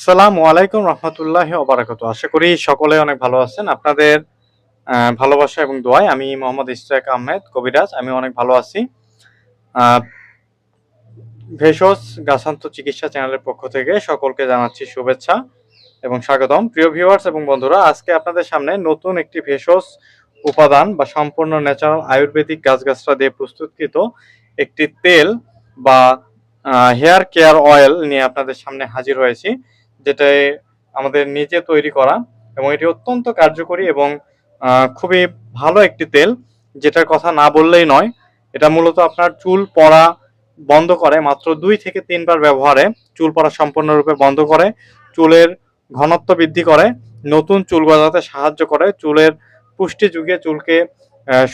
আসসালামু আলাইকুম রহমতুল্লাহ ওবারাকাতু আশা করি সকলে অনেক ভালো আছেন। আপনাদের ভালোবাসা এবং দোয়ায় আমি মোহাম্মদ ইস্তাক আহমেদ, কবিরাজ। আমি অনেক ভালো আছি। ভেষজ গাছান্ত চিকিৎসা চ্যানেলের পক্ষ থেকে সকলকে জানাচ্ছি শুভেচ্ছা এবং স্বাগতম। প্রিয় ভিউয়ার্স এবং বন্ধুরা, আজকে আপনাদের সামনে নতুন একটি ভেষজ উপাদান বা সম্পূর্ণ ন্যাচারাল আয়ুর্বেদিক গাছগাছরা দিয়ে প্রস্তুতকৃত একটি তেল বা হেয়ার কেয়ার অয়েল নিয়ে আপনাদের সামনে হাজির হয়েছি। যেটা আমাদের নিজে তৈরি করা এবং এটি অত্যন্ত কার্যকরী এবং খুবই ভালো একটি তেল। যেটার কথা না বললেই নয়, এটা মূলত আপনার চুল পড়া বন্ধ করে, মাত্র দুই থেকে তিনবার ব্যবহারে চুল পড়া সম্পূর্ণরূপে বন্ধ করে, চুলের ঘনত্ব বৃদ্ধি করে, নতুন চুল গজাতে সাহায্য করে, চুলের পুষ্টি যুগে চুলকে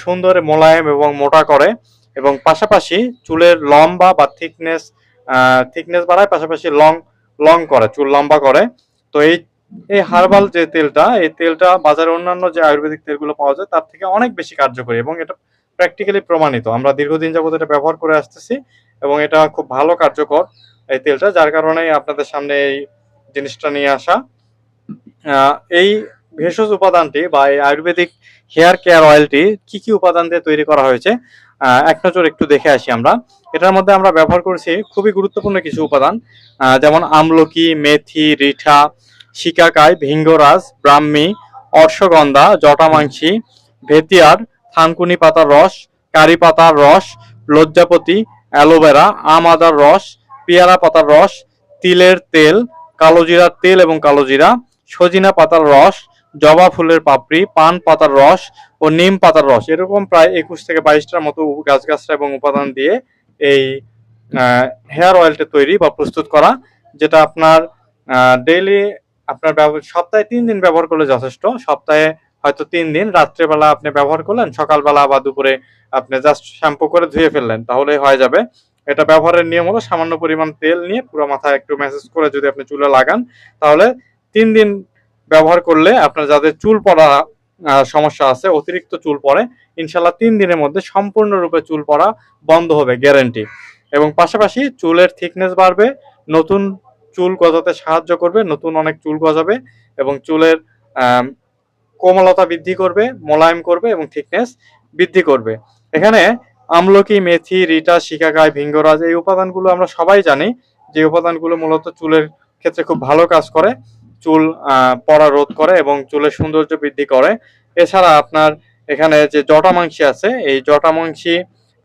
সুন্দর মোলায়েম এবং মোটা করে এবং পাশাপাশি চুলের লম্বা বা থিকনেস থিকনেস বাড়ায়, পাশাপাশি লং লং করে, চুল লম্বা করে। তো এই এই হার্বাল যে তেলটা, এই তেলটা বাজারে অন্যান্য যে আয়ুর্বেদিক তেলগুলো পাওয়া যায়, তার থেকে অনেক বেশি কার্যকরী এবং এটা প্র্যাকটিক্যালি প্রমাণিত। আমরা দীর্ঘদিন যাবত এটা ব্যবহার করে আসতেছি এবং এটা খুব ভালো কার্যকর এই তেলটা, যার কারণে আপনাদের সামনে এই জিনিসটা নিয়ে আসা। এই ভেষজ উপাদানটি বা এই আয়ুর্বেদিক হেয়ার কেয়ার অয়েলটি কি কি উপাদান দিয়ে তৈরি করা হয়েছে? এক নজর একটু দেখে আসি আমরা। এটার মধ্যে আমরা ব্যবহার করেছি খুবই গুরুত্বপূর্ণ কিছু উপাদান যেমন আমলকি, মেথি, রিঠা, শিকাকাই, ভিঙ্গরাজ, ব্রাহ্মী, অর্শগন্ধা, জটামাংসী, ভেতিয়ার, থানকুনি পাতার রস, কারি পাতার রস, লজ্জাপতি, অ্যালোভেরা, আম আদার রস, পেয়ারা পাতার রস, তিলের তেল কালোজিরার তেল এবং কালোজিরা সজিনা পাতার রস, জবা ফুলের পাপড়ি, পান পাতার রস ও নিম পাতার রস। এরকম প্রায় একুশ থেকে বাইশটার মতো গাছগাছরা এবং উপাদান দিয়ে এই হেয়ার অয়েলটা তৈরি বা প্রস্তুত করা, যেটা আপনার ডেইলি আপনার সপ্তাহে তিন দিন ব্যবহার করলে যথেষ্ট। সপ্তাহে হয়তো তিন দিন, রাত্রেবেলা আপনি ব্যবহার করলেন, সকালবেলা বা দুপুরে আপনি জাস্ট শ্যাম্পু করে ধুয়ে ফেললেন, তাহলেই হয়ে যাবে। এটা ব্যবহারের নিয়ম হলো সামান্য পরিমাণ তেল নিয়ে পুরো মাথায় একটু ম্যাসেজ করে যদি আপনি চুলে লাগান, তাহলে তিন দিন ব্যবহার করলে আপনার যাদের চুল পড়া সমস্যা আছে, অতিরিক্ত চুল পড়ে, ইনশাল্লাহ তিন দিনের মধ্যে সম্পূর্ণরূপে চুল পড়া বন্ধ হবে গ্যারেন্টি এবং পাশাপাশি চুলের থিকনেস বাড়বে, নতুন চুল গজাতে সাহায্য করবে, নতুন অনেক চুল গজাবে, এবং চুলের কোমলতা বৃদ্ধি করবে, মোলায়েম করবে এবং থিকনেস বৃদ্ধি করবে। এখানে আমলকি, মেথি রিটা শিকাকাই ভিঙ্গরাজ এই উপাদানগুলো আমরা সবাই জানি, যে উপাদানগুলো মূলত চুলের ক্ষেত্রে খুব ভালো কাজ করে। চুল পড়া রোধ করে এবং চুলের সৌন্দর্য বৃদ্ধি করে। এছাড়া আপনার এখানে যে জটামাংসি আছে, এই জটামাংসি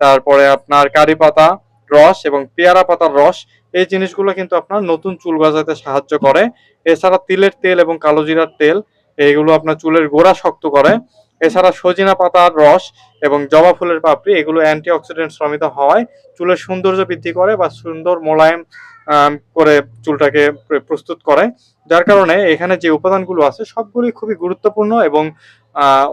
তারপরে আপনার কারি পাতা রস এবং পেয়ারা পাতার রস, এই জিনিসগুলো কিন্তু আপনার নতুন চুল গজাতে সাহায্য করে। এছাড়া তিলের তেল এবং কালোজিরার তেল, এইগুলো আপনার চুলের গোড়া শক্ত করে। এছাড়া সজিনা পাতার রস এবং জবা ফুলের পাপড়ি, এগুলো অ্যান্টি অক্সিডেন্ট শ্রমিত হওয়ায় চুলের সৌন্দর্য বৃদ্ধি করে বা সুন্দর মোলায়েম করে চুলটাকে প্রস্তুত করে। যার কারণে এখানে যে উপাদানগুলো আছে, সবগুলি খুবই গুরুত্বপূর্ণ এবং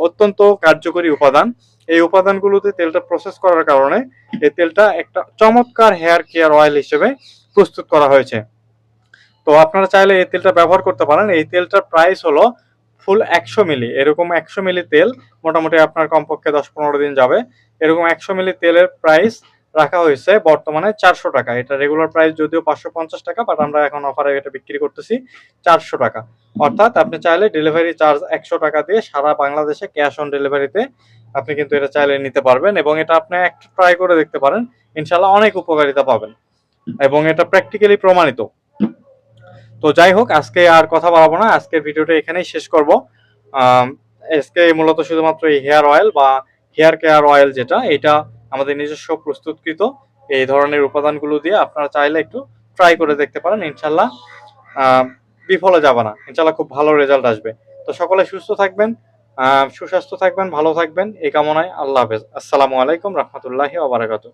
অত্যন্ত কার্যকরী উপাদান। এই উপাদানগুলোতে তেলটা প্রসেস করার কারণে এই তেলটা একটা চমৎকার হেয়ার কেয়ার অয়েল হিসেবে প্রস্তুত করা হয়েছে। তো আপনারা চাইলে এই তেলটা ব্যবহার করতে পারেন। এই তেলটার প্রাইস হলো ফুল একশো মিলি, এরকম একশো মিলি তেল মোটামুটি আপনার কমপক্ষে দশ পনেরো দিন যাবে। এরকম একশো মিলি তেলের প্রাইস রাখা হয়েছে বর্তমানে চারশো টাকা। এটা রেগুলার প্রাইস যদিও পাঁচশো পঞ্চাশ টাকা বাট আমরা এখন অফারে এটা বিক্রি করতেছি চারশো টাকা। অর্থাৎ আপনি চাইলে ডেলিভারি চার্জ একশো টাকা দিয়ে সারা বাংলাদেশে ক্যাশ অন ডেলিভারিতে আপনি কিন্তু এটা চাইলে নিতে পারবেন এবং এটা আপনি একটু ট্রাই করে দেখতে পারেন ইনশাল্লাহ অনেক উপকারিতা পাবেন। এবং এটা প্র্যাকটিক্যালি প্রমাণিত। তো যাই হোক, আজকে আর কথা বলব না। আজকের ভিডিওটা এখানেই শেষ করব। আজকে মূলত শুধুমাত্র এই হেয়ার অয়েল বা হেয়ার কেয়ার অয়েল যেটা, এটা আমাদের নিজস্ব প্রস্তুতকৃত। এই ধরনের উপাদানগুলো দিয়ে আপনারা চাইলে একটু ট্রাই করে দেখতে পারেন, ইনশাল্লাহ। বিফলে যাবে না। ইনশাল্লাহ খুব ভালো রেজাল্ট আসবে। তো সকলে সুস্থ থাকবেন সুস্বাস্থ্য থাকবেন, ভালো থাকবেন। এই কামনায় আল্লাহ হাফেজ। আসসালামু আলাইকুম, রহমতুল্লাহি ওবারাকাতু